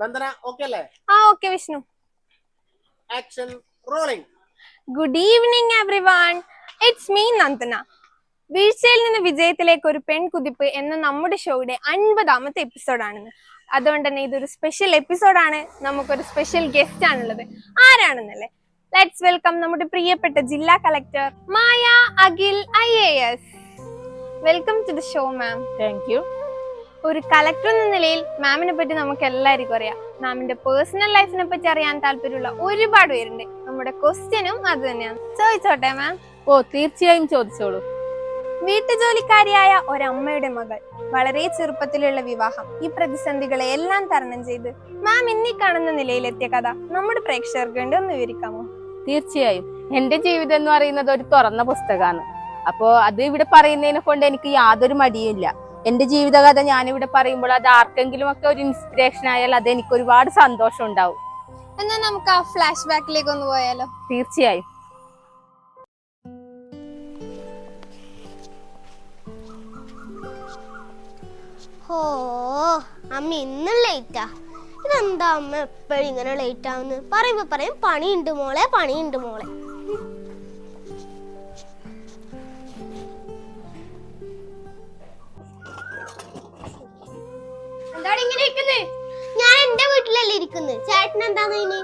Nandana okay അല്ലേ? ആ okay Vishnu. Action rolling good evening everyone one it's me Nandana. വീഴ്ചയിൽ നിന്ന് വിജയത്തിലേക്ക് ഒരു പെൺകുതിപ്പ് എന്ന നമ്മുടെ ഷോയുടെ അൻപതാമത്തെ എപ്പിസോഡാണെന്ന് അതുകൊണ്ട് തന്നെ ഇതൊരു സ്പെഷ്യൽ എപ്പിസോഡാണ് നമുക്കൊരു സ്പെഷ്യൽ ഗസ്റ്റ് ആണുള്ളത്. ആരാണെന്നല്ലേ? ലെറ്റ്സ് വെൽക്കം നമ്മുടെ പ്രിയപ്പെട്ട ജില്ലാ collector Maya Akhil I A S welcome to the show ma'am thank you ഒരു കളക്ടർ എന്ന നിലയിൽ മാമിനെ പറ്റി നമുക്ക് എല്ലാവർക്കും അറിയാം. മാമിന്റെ പേഴ്സണൽ ലൈഫിനെ പറ്റി അറിയാൻ താല്പര്യമുള്ള ഒരുപാട് പേരുണ്ട്. നമ്മുടെ ക്വസ്റ്റ്യനും അത് തന്നെയാണ്. ചോദിച്ചോട്ടെ മാം ഓ തീർച്ചയായും ചോദിച്ചോളൂ. വീട്ടുജോലിക്കാരിയായ ഒരമ്മയുടെ മകൾ വളരെ ചെറുപ്പത്തിലുള്ള വിവാഹം ഈ പ്രതിസന്ധികളെ എല്ലാം തരണം ചെയ്ത് മാം ഇന്നീ കാണുന്ന നിലയിലെത്തിയ കഥ നമ്മുടെ പ്രേക്ഷകർക്ക് വേണ്ടി ഒന്ന് വിവരിക്കാമോ? തീർച്ചയായും. എന്റെ ജീവിതം എന്ന് പറയുന്നത് ഒരു തുറന്ന പുസ്തകമാണ്. അപ്പോ അത് ഇവിടെ പറയുന്നതിനെ കൊണ്ട് എനിക്ക് യാതൊരു മടിയും എന്റെ ജീവിതകഥ ഞാനിവിടെ പറയുമ്പോൾ അത് ആർക്കെങ്കിലും ഒക്കെ ഒരു ഇൻസ്പിറേഷൻ ആയാൽ അത് എനിക്ക് ഒരുപാട് സന്തോഷം ഉണ്ടാവും. എന്നാൽ നമുക്ക് ആ ഫ്ലാഷ് ബാക്കിലേക്ക് ഒന്ന് പോയാലോ? തീർച്ചയായും. ഓ അമ്മ ഇന്നും ലേറ്റാ ഇതെന്താ അമ്മ എപ്പോഴും ഇങ്ങനെ ലേറ്റ് ആവുന്നു പറയുമ്പോ പറയും പണിയുണ്ട് മോളെ പണിയുണ്ട് മോളെ. എന്താണ് ഇങ്ങനെ ഇരിക്കുന്നത് ഞാൻ എന്റെ വീട്ടിലല്ലേ ഇരിക്കുന്നത് ചേട്ടൻ എന്താന്ന് ഇനി?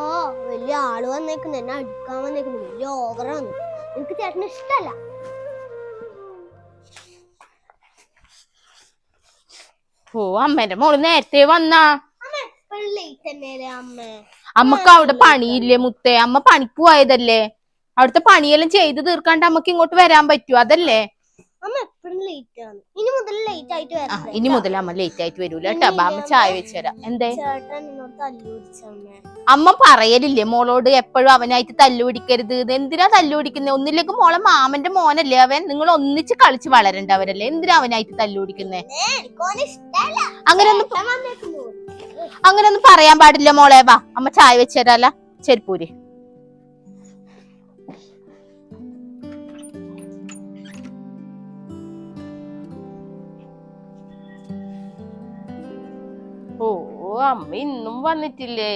ഓ വലിയ ആൾ വന്നേക്കുന്നു. എന്നെ അടിക്കാൻ വന്നേക്കുന്നു? വലിയ ഓവറാണ് എനിക്ക് ചേട്ടന് ഇഷ്ടല്ല. ഓ അമ്മേന്റെ മോൾ നേരത്തെ വന്നാ. അമ്മ ലേറ്റ് തന്നെയല്ലേ അമ്മ? അമ്മയ്ക്ക് അവിടെ പണിയില്ലേ മുത്തേ? അമ്മ പണിക്ക് പോയതല്ലേ? അവിടുത്തെ പണിയെല്ലാം ചെയ്ത് തീർക്കാണ്ട് അമ്മയ്ക്ക് ഇങ്ങോട്ട് വരാൻ പറ്റുമോ അതല്ലേ? ഇനി മുതൽ അമ്മ ലേറ്റ് ആയിട്ട് വരൂല കേട്ടോ. അമ്മ ചായ വെച്ചുതരാം എന്തേ? അമ്മ. പറയലില്ലേ മോളോട് എപ്പോഴും അവനായിട്ട് തല്ലു പിടിക്കരുത്? എന്തിനാ തല്ലു പിടിക്കുന്നത് ഒന്നില്ലെങ്കിൽ മോളെ മാമന്റെ മോനല്ലേ അവൻ? നിങ്ങൾ ഒന്നിച്ച് കളിച്ച് വളരണ്ടവരല്ലേ? എന്തിനാ അവനായിട്ട് തല്ലു പിടിക്കുന്നേ? ഒന്നും ഇഷ്ടല്ല. അങ്ങനെയൊന്നും ഒന്നും പറയാൻ പാടില്ല മോളെ. വാ അമ്മ ചായ വെച്ചുതരാല ചെരുപ്പൂര് ഓ അമ്മ ഇന്നും വന്നിട്ടില്ലേ?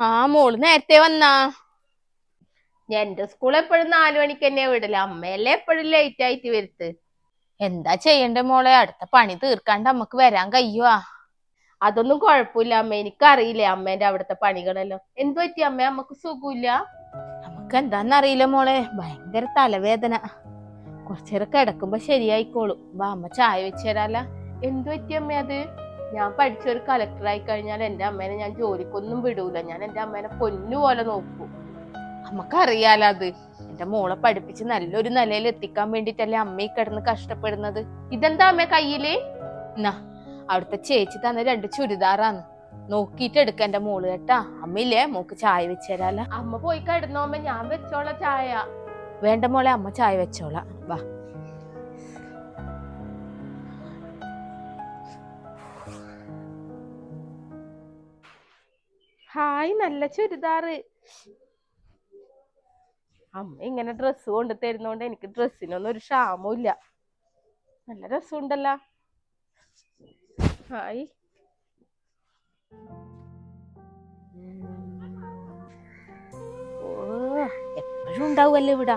ആ മോൾ നേരത്തെ വന്നാ. എന്റെ സ്കൂൾ എപ്പോഴും നാലു മണിക്ക് തന്നെയാ വിടൽ. അമ്മയല്ലേ എപ്പോഴും ലേറ്റ് ആയിട്ട് വരുത്ത്. എന്താ ചെയ്യണ്ടേ മോളെ? അടുത്ത പണി തീർക്കാണ്ട് അമ്മയ്ക്ക് വരാൻ കഴിയുവാ അതൊന്നും കുഴപ്പമില്ല അമ്മ. എനിക്കറിയില്ലേ അമ്മേന്റെ അവിടുത്തെ പണികളെല്ലാം. എന്തു പറ്റി അമ്മ? അമ്മയ്ക്ക് സുഖമില്ല? നമുക്ക് എന്താന്നറിയില്ല മോളെ. ഭയങ്കര തലവേദന. കുറച്ചേരം കിടക്കുമ്പോ ശരിയായിക്കോളും. വാ അമ്മ ചായ വെച്ച് തരാല. എന്തു പറ്റി അമ്മ അത്? ഞാൻ പഠിച്ചൊരു കളക്ടറായി കഴിഞ്ഞാൽ എന്റെ അമ്മേനെ ഞാൻ ജോലിക്കൊന്നും വിടൂല. ഞാൻ എന്റെ അമ്മേനെ പൊന്നു പോലെ നോക്കും. അമ്മക്കറിയാലോ അത് എന്റെ മോളെ പഠിപ്പിച്ച് നല്ലൊരു നിലയിൽ എത്തിക്കാൻ വേണ്ടിട്ടല്ലേ അമ്മ കിടന്ന് കഷ്ടപ്പെടുന്നത്. ഇതെന്താ അമ്മ കയ്യിൽ? എന്നാ അവിടുത്തെ ചേച്ചി തന്ന രണ്ട് ചുരിദാറാന്ന് നോക്കിട്ട് എടുക്ക എന്റെ മോൾ കേട്ടാ. അമ്മയില്ലേ മോക്ക് ചായ വെച്ച് തരാല. അമ്മ പോയി കിടന്നോ അമ്മ ഞാൻ വെച്ചോളാം ചായ. വേണ്ട മോളെ അമ്മ ചായ വെച്ചോളാം. വാ. ഹായ് നല്ല ചുരിദാറ്. അമ്മ ഇങ്ങനെ ഡ്രസ്സ് കൊണ്ട് തരുന്നോണ്ട് എനിക്ക് ഡ്രസ്സിനൊന്നും ഒരു ക്ഷാമവും ഇല്ല. നല്ല രസമുണ്ടല്ല. ഹായ്. ഓ എപ്പോഴും ഉണ്ടാവുമല്ലോ ഇവിടെ.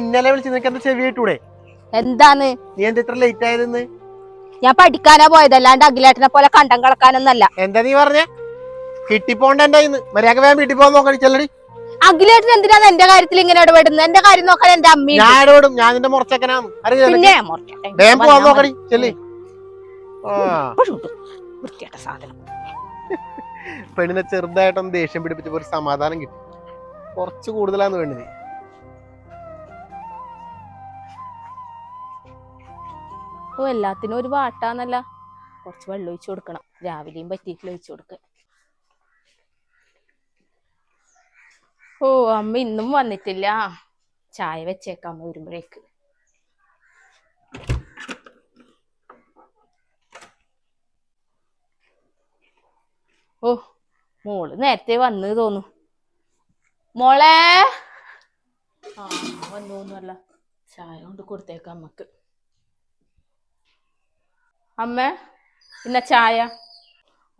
ഇന്നലെ വിളിച്ച് നിനക്ക് എന്താ ചെവി കേട്ടൂടെ? എന്താന്ന്? നീ എന്താ ഇത്ര ലേറ്റ് ആയതെന്ന്? ഞാൻ പഠിക്കാനാ പോയതല്ലാണ്ട് അഖിലേട്ടനെ പോലെ കണ്ടം കളക്കാനൊന്നല്ല എന്താ നീ പറഞ്ഞ? കിട്ടിപ്പോണ്ട എന്റെ കയ്യിന്ന് മര്യാദ വേഗം വീട്ടിൽ പോകാൻ നോക്കണി ചെല്ലടി അഖിലേട്ടൻ എന്തിനാണ് എന്റെ കാര്യത്തിൽ ഇങ്ങനെ ഇടപെടുന്നത്? എന്റെ കാര്യം നോക്കാൻ എന്റെ അമ്മ ഞാൻ ഇടപെടും. ഞാൻ നിന്റെ മുറച്ചക്കനാണ്. വേഗം പോവാൻ നോക്കണി. ചെല്ലി. പെണ്ണിനെ ചെറുതായിട്ടൊന്ന് ദേഷ്യം പിടിപ്പിച്ചപ്പോ ഒരു സമാധാനം കിട്ടി. കുറച്ച് കൂടുതലാന്ന് വേണ്ടത് എല്ലാത്തിനും ഒരു വാട്ടാന്നല്ല. കുറച്ച് വെള്ളം ഒഴിച്ചു കൊടുക്കണം. രാവിലെയും പറ്റിയിട്ടില്ല ഒഴിച്ചു കൊടുക്കാൻ. ഓ അമ്മ ഇന്നും വന്നിട്ടില്ല. ചായ വെച്ചേക്കാം അമ്മ വരുമ്പോഴേക്ക്. ഓ മോൾ നേരത്തെ വന്ന് തോന്നു മോളെ? ആ വന്നു തോന്നുമല്ല ചായ കൊണ്ട് കൊടുത്തേക്കാം അമ്മയ്ക്ക്. അമ്മ പിന്നെ ചായ?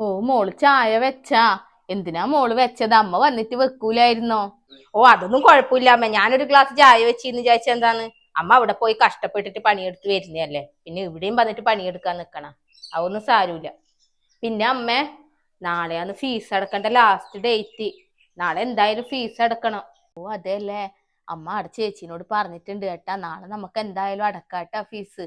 ഓ മോൾ ചായ വെച്ചാ. എന്തിനാ മോൾ വെച്ചത്? അമ്മ വന്നിട്ട് വെക്കൂലായിരുന്നോ? ഓ അതൊന്നും കുഴപ്പമില്ല അമ്മ. ഞാനൊരു ഗ്ലാസ് ചായ വെച്ചിന്ന് വിചാരിച്ച എന്താണ്? അമ്മ അവിടെ പോയി കഷ്ടപ്പെട്ടിട്ട് പണിയെടുത്ത് വരുന്നതല്ലേ. പിന്നെ ഇവിടെയും വന്നിട്ട് പണിയെടുക്കാൻ നിക്കണം. അതൊന്നും സാരമില്ല. പിന്നെ അമ്മ നാളെയാണ് ഫീസ് അടക്കേണ്ട ലാസ്റ്റ് ഡേറ്റ് നാളെ എന്തായാലും ഫീസ് അടക്കണം. ഓ അതെ അല്ലേ അമ്മ അവിടെ ചേച്ചിനോട് പറഞ്ഞിട്ടുണ്ട് കേട്ടാ നാളെ നമുക്ക് എന്തായാലും അടക്കാട്ടാ ഫീസ്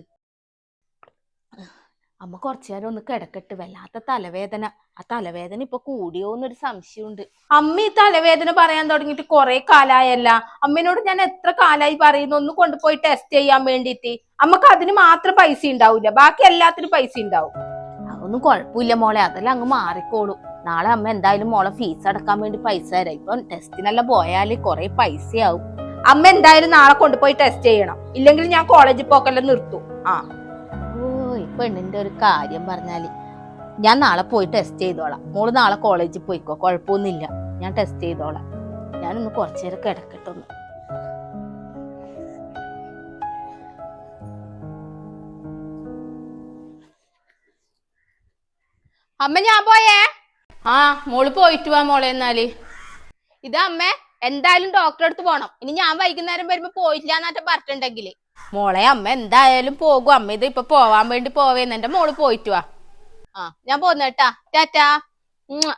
അമ്മ കുറച്ചു നേരം ഒന്ന് കിടക്കട്ട് വല്ലാത്ത തലവേദന. ആ തലവേദന ഇപ്പൊ കൂടിയോന്നൊരു സംശയമുണ്ട്. അമ്മ ഈ തലവേദന പറയാൻ തുടങ്ങിയിട്ട് കുറെ കാലായല്ല. അമ്മേനോട് ഞാൻ എത്ര കാലായി പറയുന്നു? ഒന്ന് കൊണ്ടുപോയി ടെസ്റ്റ് ചെയ്യാൻ വേണ്ടിയിട്ട്. അമ്മയ്ക്ക് അതിന് മാത്രം പൈസ ഉണ്ടാവില്ല ബാക്കി എല്ലാത്തിനും പൈസ ഉണ്ടാവും. അതൊന്നും കുഴപ്പമില്ല മോളെ. അതെല്ലാം അങ്ങ് മാറിക്കോളും. നാളെ അമ്മ എന്തായാലും മോളെ ഫീസ് അടക്കാൻ വേണ്ടി പൈസ തരാം. ഇപ്പൊ ടെസ്റ്റിനെല്ലാം പോയാൽ കുറെ പൈസയാവും. അമ്മ എന്തായാലും നാളെ കൊണ്ടുപോയി ടെസ്റ്റ് ചെയ്യണം. ഇല്ലെങ്കിൽ ഞാൻ കോളേജിൽ പോക്കെല്ലാം നിർത്തും. ആ. പെണ്ണിന്റെ ഒരു കാര്യം പറഞ്ഞാൽ ഞാൻ നാളെ പോയി ടെസ്റ്റ് ചെയ്തോളാം. മോൾ നാളെ കോളേജിൽ പോയിക്കോ? കുഴപ്പമൊന്നുമില്ല. ഞാൻ ടെസ്റ്റ് ചെയ്തോളാം. ഞാനൊന്ന് കുറച്ചു നേരം കിടക്കട്ടെ ഒന്ന് അമ്മ ഞാൻ പോയേ? ആ മോൾ പോയിട്ട് വാ മോളെ എന്നാൽ. ഇത് അമ്മ എന്തായാലും ഡോക്ടറെ അടുത്ത് പോണം. ഇനി ഞാൻ വൈകുന്നേരം വരുമ്പോ പോയില്ല എന്നാറ്റ പറഞ്ഞിട്ടുണ്ടെങ്കിൽ. മോളെ അമ്മ എന്തായാലും പോകും. അമ്മ ഇത് ഇപ്പൊ പോവാൻ വേണ്ടി പോവേന്ന്. എന്റെ മോൾ പോയിട്ട് വാ. ആ ഞാൻ പോന്നേട്ടാ ടാറ്റാ. ഇപ്പൊ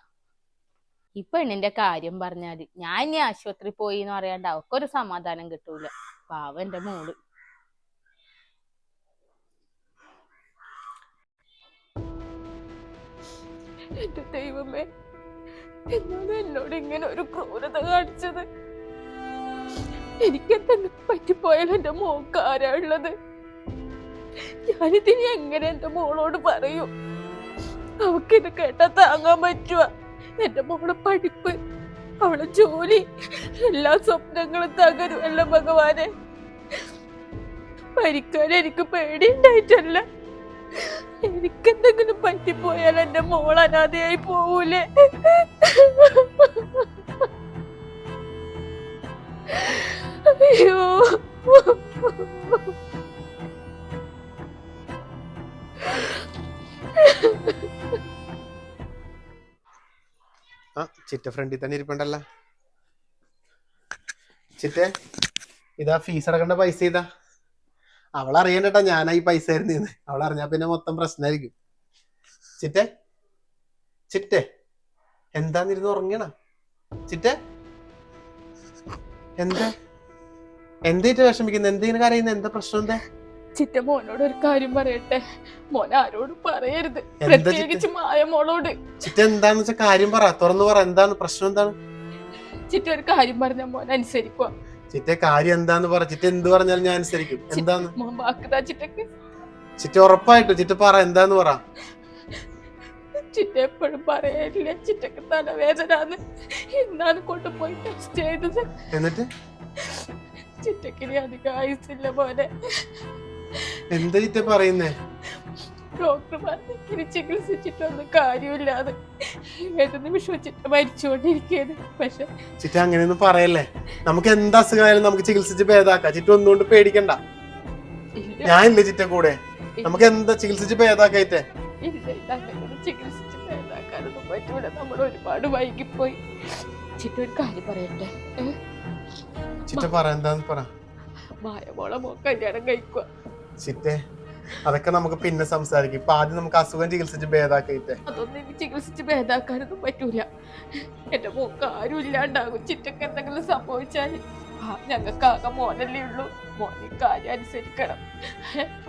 ഈ പെണ്ണിന്റെ കാര്യം പറഞ്ഞാൽ ഞാൻ ഇനി ആശുപത്രി പോയി എന്ന് പറയാണ്ട് അവക്കൊരു സമാധാനം കിട്ടൂല. പാവ എന്റെ മോൾ. എന്റെ ദൈവമേ എന്നാണ് എന്നോട് ഇങ്ങനെ ഒരു ക്രൂരത കാണിച്ചത്. എനിക്ക് തന്നെ പറ്റിപ്പോയാൽ എന്റെ മോക്ക് ആരാ ഉള്ളത് ഞാനിതിനി എങ്ങനെ എന്റെ മോളോട് പറയൂ? അവക്ക് ഇത് കേട്ടാ താങ്ങാൻ പറ്റുക എന്റെ മോളെ പഠിപ്പ് അവളെ ജോലി എല്ലാ സ്വപ്നങ്ങളും തകരും അല്ല ഭഗവാനെ? മരിക്കാൻ എനിക്ക് പേടിയുണ്ടായിട്ടല്ല. എനിക്കെന്തെങ്കിലും പറ്റിപ്പോയാൽ എന്റെ മോൾ അനാഥയായി പോവൂലേ? അയ്യോ. ചിറ്റ ഫ്രണ്ടിൽ തന്നെ ഇരിപ്പുണ്ടല്ല. ചിറ്റേ ഇതാ ഫീസ് അടക്കേണ്ട പൈസ ഇതാ. അവൾ അറിയണ്ടട്ടാ ഞാനാ ഈ പൈസ തരുന്നേന്ന്. അവൾ അറിഞ്ഞാ പിന്നെ മൊത്തം പ്രശ്നമായിരിക്കും ചിറ്റേ ചിറ്റേ എന്താന്നിരുന്ന് ഉറങ്ങണ? ചിറ്റേ എന്താ? എന്തേറ്റ് വിഷമിക്കുന്നത് എന്തിനു കരയുന്ന? എന്താ പ്രശ്നം എന്താ? ചിറ്റ മോനോട് ഒരു കാര്യം പറയട്ടെ? മോൻ ആരോടും പറയരുത്. പ്രത്യേകിച്ച് മായ മോളോട്. ചിറ്റ എന്താന്ന് വെച്ചാൽ കാര്യം പറ. തുറന്നു പറ. എന്താണ്? പ്രശ്നം എന്താണ്? ചിറ്റ ഒരു കാര്യം പറഞ്ഞ മോൻ അനുസരിക്കുക ചിറ്റ കാര്യം എന്താന്ന് പറ. ചിറ്റ എന്ത് പറഞ്ഞാലും ഞാൻ അനുസരിക്കും. എന്താന്ന്? മോൻ വാക്കുതാ ചിറ്റക്ക്. ചിറ്റ ഉറപ്പായിട്ടും ചിറ്റ പറ. എന്താന്ന് പറ? ചിറ്റ എപ്പോഴും പറയാനില്ല ചിറ്റക്ക് തലവേദന ഇന്നാണ് കൊണ്ടുപോയി ടെസ്റ്റ് ചെയ്തത്. എന്നിട്ട്? ചിറ്റക്കിനി അധികം ആയുസില്ല പോലെ എന്താ ചിറ്റ പറയുന്നേ? ഡോക്ടർ ചികിത്സിച്ചിട്ടൊന്നും കാര്യമില്ലാതെ ഏത് നിമിഷവും ചിറ്റ മരിച്ചുകൊണ്ടിരിക്കുകയാണ്. പക്ഷെ ചിറ്റ അങ്ങനെയൊന്നും പറയല്ലേ? നമുക്ക് എന്ത് അസുഖമായാലും നമുക്ക് ചികിത്സിച്ച് ഭേദാക്കാം. ചിറ്റ ഒന്നുകൊണ്ട് പേടിക്കണ്ട. ഇല്ല. ഞാനില്ലേ ചിറ്റ കൂടെ. നമുക്ക് എന്താ ചികിത്സിച്ച് ഭേദാക്കായിട്ടേ ഇല്ല ഇതങ്ങനെ ചികിത്സിച്ച് ഭേദാക്കാനൊന്നും പറ്റൂല. നമ്മൾ ഒരുപാട് വൈകിപ്പോയി. ചിറ്റ ഒരു കാര്യം പറയട്ടെ? ചിറ്റ പറ എന്താന്ന് പറ? മായമോളെ മോ കല്യാണം കഴിക്കുക ചിറ്റേ അതൊക്കെ നമുക്ക് പിന്നെ സംസാരിക്കും. ഇപ്പൊ ആദ്യം നമുക്ക് അസുഖം ചികിത്സിച്ച് ഭേദാക്കിട്ടെ. അതൊന്നും ചികിത്സിച്ച് ഭേദാക്കാനൊന്നും പറ്റൂല. എന്റെ മോക്ക് ആരും ഇല്ലാണ്ടാകും ചിറ്റക്ക് എന്തെങ്കിലും സംഭവിച്ചാൽ ഞങ്ങൾക്ക് ആകെ മോനല്ലേ ഉള്ളൂ മോൻ ഈ കാര്യം അനുസരിക്കണം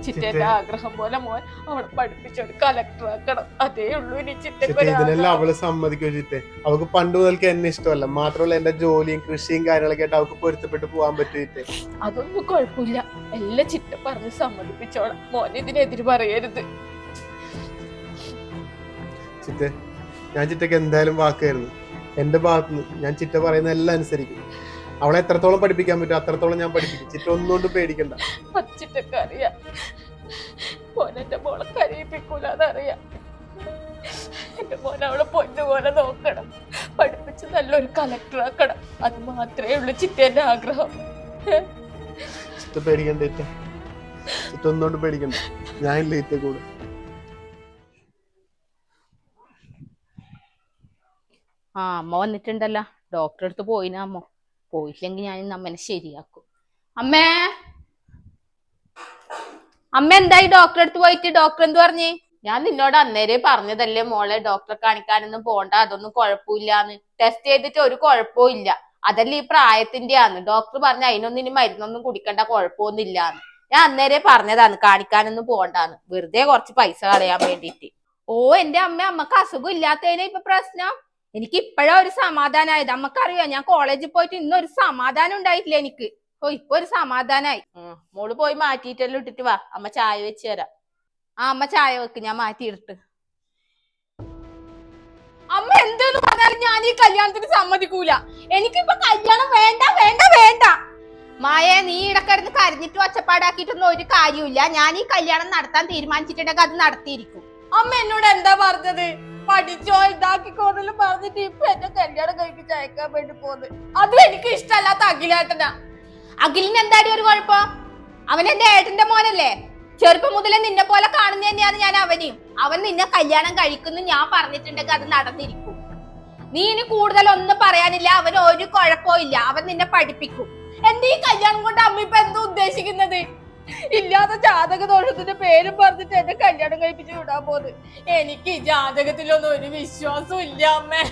ചിറ്റന്റെ ആഗ്രഹം പോലെ മോൻ അവളെ പഠിപ്പിച്ചൊരു കളക്ടർ ആക്കണം. അതേ ഉള്ളൂ ഇനി ചിറ്റല്ല ചിറ്റ. അവൾ സമ്മതിക്കോ ചിറ്റേ. അവൾക്ക് പണ്ട് മുതൽക്ക് എന്നെ ഇഷ്ടമല്ല. മാത്രമല്ല എന്റെ ജോലിയും കൃഷിയും കാര്യങ്ങളൊക്കെ ആയിട്ട് അവൾക്ക് പൊരുത്തപ്പെട്ട് പോകാൻ പറ്റും അതൊന്നും കുഴപ്പമില്ല. എല്ലാം ചിറ്റ പറഞ്ഞ് സമ്മതിപ്പിച്ചോളാം. മോൻ ഇതിനെതിര് പറയരുത്. ചിറ്റ ഞാൻ ചിറ്റക്ക് എന്തായാലും വാക്കായിരുന്നു. എന്റെ ഭാഗത്തുനിന്ന് ഞാൻ ചിറ്റ പറയുന്ന എല്ലാം അനുസരിക്കും. അവളെ എത്രത്തോളം പഠിപ്പിക്കാൻ പറ്റും അത്രത്തോളം ഞാൻ പഠിപ്പിക്കും. ചിറ്റ ഒന്നുകൊണ്ട് പേടിക്കണ്ട. അത് ചിറ്റക്ക് അറിയാം. മോൻ എന്റെ മോളെ കരയിപ്പിക്കൂല അതറിയാം എന്റെ മോൻ അവളെ പൊന്നുപോലെ നോക്കണം. നല്ലൊരു കളക്ടർ ആക്കണം. അത് മാത്രമേ ഉള്ളൂ ചിറ്റേന്റെ ആഗ്രഹം. ചിറ്റ പേടിക്കണ്ട പേടിക്കണ്ട. ഞാൻ ഇല്ല ചിറ്റ കൂടെ. ആ അമ്മ വന്നിട്ടുണ്ടല്ലോ. ഡോക്ടറെ അടുത്ത് പോയിനാ അമ്മ. പോയില്ലെങ്കിൽ ഞാൻ ഇന്ന് അമ്മനെ ശരിയാക്കും. അമ്മേ. അമ്മ എന്തായി? ഡോക്ടറെ അടുത്ത് പോയിട്ട് ഡോക്ടർ എന്ത് പറഞ്ഞു? ഞാൻ നിന്നോട് അന്നേരെ പറഞ്ഞതല്ലേ മോളെ ഡോക്ടറെ കാണിക്കാനൊന്നും പോണ്ട അതൊന്നും കുഴപ്പമില്ലാന്ന്. ടെസ്റ്റ് ചെയ്തിട്ട് ഒരു കുഴപ്പവും ഇല്ല. അതല്ലേ ഈ പ്രായത്തിന്റെ ആണ് ഡോക്ടർ പറഞ്ഞ അതിനൊന്നും ഇനി മരുന്നൊന്നും കുടിക്കേണ്ട കുഴപ്പമൊന്നും ഇല്ലാന്ന്. ഞാൻ അന്നേരെ പറഞ്ഞതാണ് കാണിക്കാനൊന്നും പോണ്ടാന്ന്. വെറുതെ കുറച്ച് പൈസ കളയാൻ വേണ്ടിയിട്ട്. ഓ എന്റെ അമ്മ അമ്മയ്ക്ക് അസുഖം ഇല്ലാത്തതിനെ ഇപ്പൊ പ്രശ്നം? എനിക്ക് ഇപ്പോഴാ ഒരു സമാധാനമായത് അമ്മക്കറിയോ ഞാൻ കോളേജിൽ പോയിട്ട് ഇന്നൊരു സമാധാനം ഉണ്ടായിട്ടില്ല എനിക്ക്. ഓ ഇപ്പൊ ഒരു സമാധാനായി. മോൾ പോയി മാറ്റിയിട്ടെല്ലാം ഇട്ടിട്ട് വാ. അമ്മ ചായ വെച്ച് തരാം. ആ അമ്മ ചായ വെക്ക് ഞാൻ മാറ്റിയിട്ട്. അമ്മ എന്തെന്ന് പറഞ്ഞാലും ഞാൻ ഈ കല്യാണത്തിന് സമ്മതിക്കൂല. എനിക്കിപ്പൊ കല്യാണം വേണ്ട വേണ്ട വേണ്ട. മായ നീ ഇടക്കിടന്ന് കരഞ്ഞിട്ട് ഒച്ചപ്പാടാക്കിയിട്ടൊന്നും ഒരു കാര്യമില്ല ഞാൻ ഈ കല്യാണം നടത്താൻ തീരുമാനിച്ചിട്ടുണ്ടെങ്കിൽ അത് നടത്തിയിരിക്കും. അമ്മ എന്നോട് എന്താ പറഞ്ഞത്? പഠിച്ചോ ഇതാക്കിക്കോന്നെല്ലാം പറഞ്ഞിട്ട് ഇപ്പൊ എന്നെ കല്യാണം കഴിപ്പിച്ച് അയക്കാൻ വേണ്ടി പോകുന്നത് അതും എനിക്ക് ഇഷ്ടമല്ലാത്ത അഖിലേട്ടനാ. അഖിലിന് എന്താടി ഒരു കുഴപ്പം? അവൻ എന്റെ ഏട്ടന്റെ മോനല്ലേ? ചെറുപ്പം മുതലേ നിന്നെ പോലെ കാണുന്ന തന്നെയാണ് ഞാൻ അവനെയും അവൻ നിന്നെ കല്യാണം കഴിക്കുന്നു ഞാൻ പറഞ്ഞിട്ടുണ്ടെങ്കിൽ അത് നടന്നിരിക്കും. നീ ഇനി കൂടുതൽ ഒന്നും പറയാനില്ല അവൻ ഒരു കുഴപ്പവും ഇല്ല. അവൻ നിന്നെ പഠിപ്പിക്കും. എന്റെ ഈ കല്യാണം കൊണ്ട് അമ്മ ഇപ്പൊ എന്താ ഉദ്ദേശിക്കുന്നത്? ഇല്ലാത്ത ജാതക ദോഷത്തിന്റെ പേരും പറഞ്ഞിട്ട് എന്റെ കല്യാണം കഴിപ്പിച്ച് വിടാൻ പോകുന്നത് എനിക്ക് ജാതകത്തിലൊന്നും ഒരു വിശ്വാസം ഇല്ല അമ്മേ.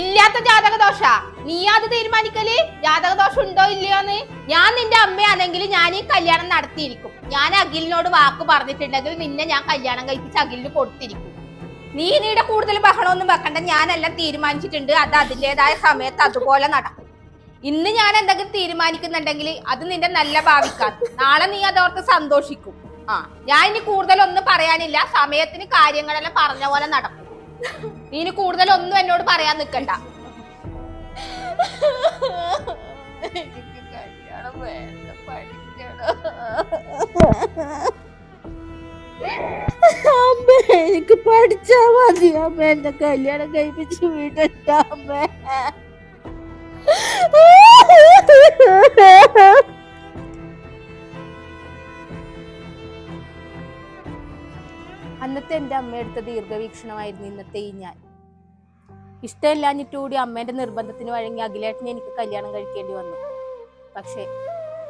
ഇല്ലാത്ത ജാതക ദോഷ നീ അത് തീരുമാനിക്കൽ? ജാതക ദോഷം ഉണ്ടോ ഇല്ലയോന്ന് ഞാൻ നിന്റെ അമ്മയാണെങ്കിൽ ഞാൻ ഈ കല്യാണം നടത്തിയിരിക്കും. ഞാൻ അഖിലിനോട് വാക്ക് പറഞ്ഞിട്ടുണ്ടെങ്കിൽ നിന്നെ ഞാൻ കല്യാണം കഴിപ്പിച്ച് അഖിലിന് കൊടുത്തിരിക്കും. നീ നീടെ കൂടുതൽ ബഹളമൊന്നും വെക്കണ്ട. ഞാനെല്ലാം തീരുമാനിച്ചിട്ടുണ്ട്. അത് അതിന്റെതായ സമയത്ത് അതുപോലെ നടക്കും. ഇന്ന് ഞാൻ എന്തെങ്കിലും തീരുമാനിക്കുന്നുണ്ടെങ്കിൽ അത് നിന്റെ നല്ല ഭാവിക്കാൻ നാളെ നീ അതോർത്ത് സന്തോഷിക്കും. ആ ഞാൻ ഇനി കൂടുതലൊന്നും പറയാനില്ല. സമയത്തിന് കാര്യങ്ങളെല്ലാം പറഞ്ഞ പോലെ നടക്കും. നീ ഇനി കൂടുതലൊന്നും എന്നോട് പറയാൻ നിൽക്കണ്ട പഠിക്കണം. എനിക്ക് പഠിച്ചാ മതി. അമ്മ എന്റെ കല്യാണം കഴിപ്പിച്ച് വീട്ടിട്ട അമ്മ. അന്നത്തെ എന്റെ അമ്മയെടുത്ത ദീർഘവീക്ഷണമായിരുന്നു ഇന്നത്തെ ഈ ഞാൻ. ഇഷ്ടമില്ലാഞ്ഞിട്ടുകൂടി അമ്മേന്റെ നിർബന്ധത്തിന് വഴങ്ങി അഖിലേട്ടനെ എനിക്ക് കല്യാണം കഴിക്കേണ്ടി വന്നു. പക്ഷേ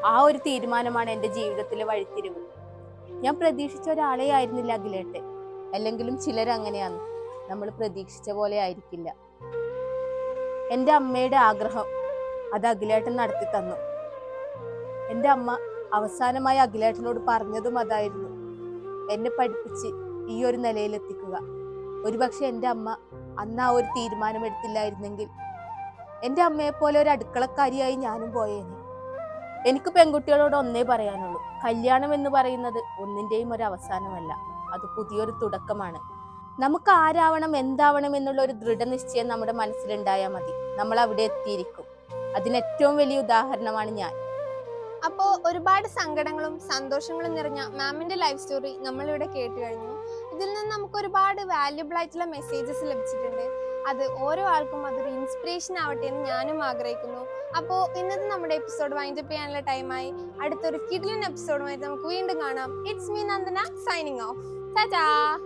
ആ ഒരു തീരുമാനമാണ് എന്റെ ജീവിതത്തിലെ വഴിത്തിരിവ്. ഞാൻ പ്രതീക്ഷിച്ച ഒരാളെ ആയിരുന്നില്ല അഖിലേട്ടൻ. അല്ലെങ്കിലും ചിലർ അങ്ങനെയാണ്. നമ്മൾ പ്രതീക്ഷിച്ച പോലെ ആയിരിക്കില്ല. എന്റെ അമ്മയുടെ ആഗ്രഹം അത് അഖിലേട്ടൻ നടത്തി തന്നു. എന്റെ അമ്മ അവസാനമായി അഖിലേട്ടനോട് പറഞ്ഞതും അതായിരുന്നു. എന്നെ പഠിപ്പിച്ച് ഈ ഒരു നിലയിലെത്തിക്കുക. ഒരുപക്ഷെ എന്റെ അമ്മ അന്ന് ആ ഒരു തീരുമാനമെടുത്തില്ലായിരുന്നെങ്കിൽ എന്റെ അമ്മയെപ്പോലെ ഒരു അടുക്കളക്കാരിയായി ഞാനും പോയേനെ. എനിക്ക് പെൺകുട്ടികളോട് ഒന്നേ പറയാനുള്ളൂ. കല്യാണം എന്ന് പറയുന്നത് ഒന്നിന്റെയും ഒരു അവസാനമല്ല. അത് പുതിയൊരു തുടക്കമാണ്. നമുക്ക് ആരാവണം എന്താവണം എന്നുള്ള ഒരു ദൃഢനിശ്ചയം നമ്മുടെ മനസ്സിലുണ്ടായാൽ മതി. നമ്മൾ അവിടെ എത്തിയിരിക്കും. അതിന് ഏറ്റവും വലിയ ഉദാഹരണമാണ് ഞാൻ. അപ്പോ ഒരുപാട് സങ്കടങ്ങളും സന്തോഷങ്ങളും നിറഞ്ഞ മാമിന്റെ ലൈഫ് സ്റ്റോറി നമ്മളിവിടെ കേട്ട് കഴിഞ്ഞു. ഇതിൽ നിന്ന് നമുക്ക് ഒരുപാട് വാല്യുബിൾ ആയിട്ടുള്ള മെസ്സേജസ് ലഭിച്ചിട്ടുണ്ട്. അത് ഓരോ ആൾക്കും അതൊരു ഇൻസ്പിറേഷൻ ആവട്ടെ എന്ന് ഞാനും ആഗ്രഹിക്കുന്നു. അപ്പോ ഇന്നത്തെ നമ്മുടെ എപ്പിസോഡ് വൈൻഡപ്പ് ചെയ്യാനുള്ള ടൈമായി അടുത്തൊരു കിഡിലിൻ എപ്പിസോഡുമായി നമുക്ക് വീണ്ടും കാണാം. It's me Nandana signing off tata